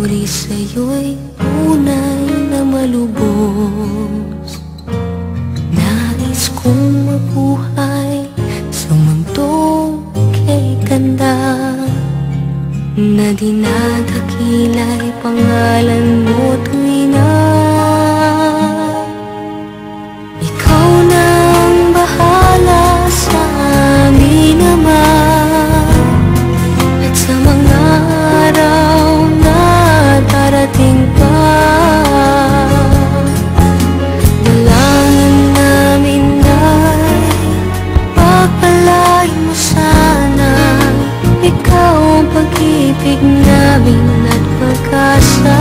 papuri sa'yo'y tunay na malubos. Nais kong mabuhay sa mundong kay ganda Na dinadakila'y pangalan mo pag-ibig namin at pag-asa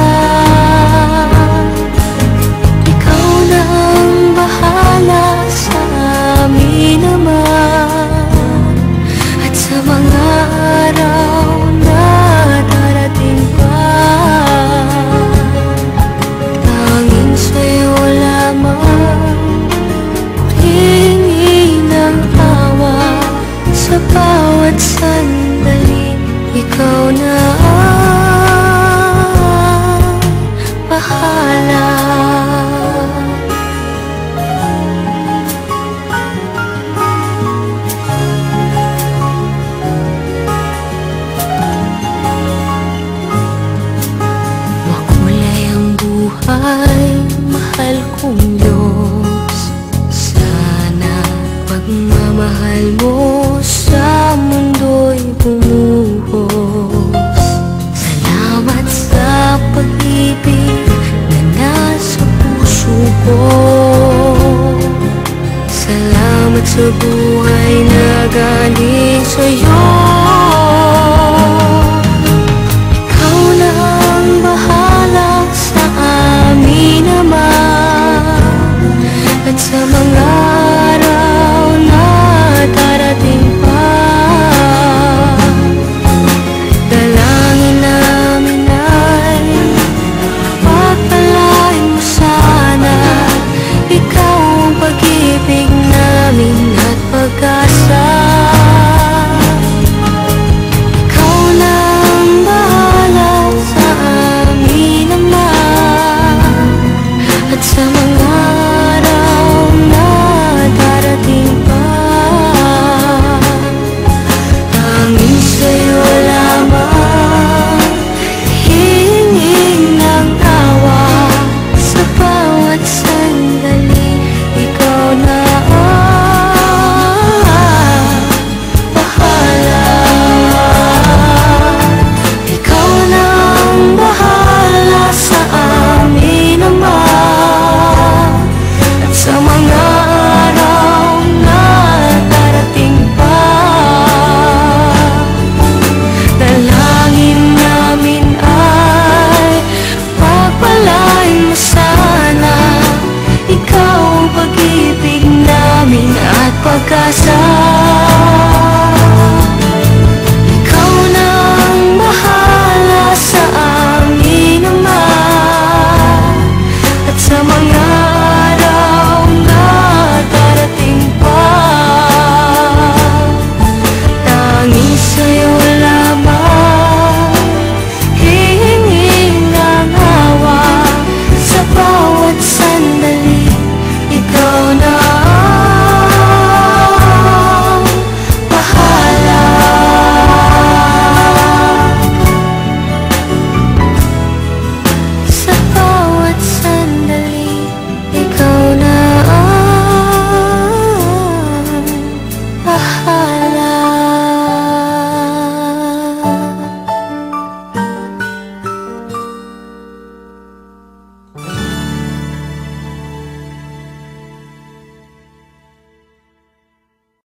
Ikaw na ang bahala sa amin naman. At sa mga araw mahal kong Diyos. Sana pagmamahal mo sa mundo'y bumuhos Salamat sa pag-ibig na nasa puso ko. Salamat sa buhay na galing sa'yo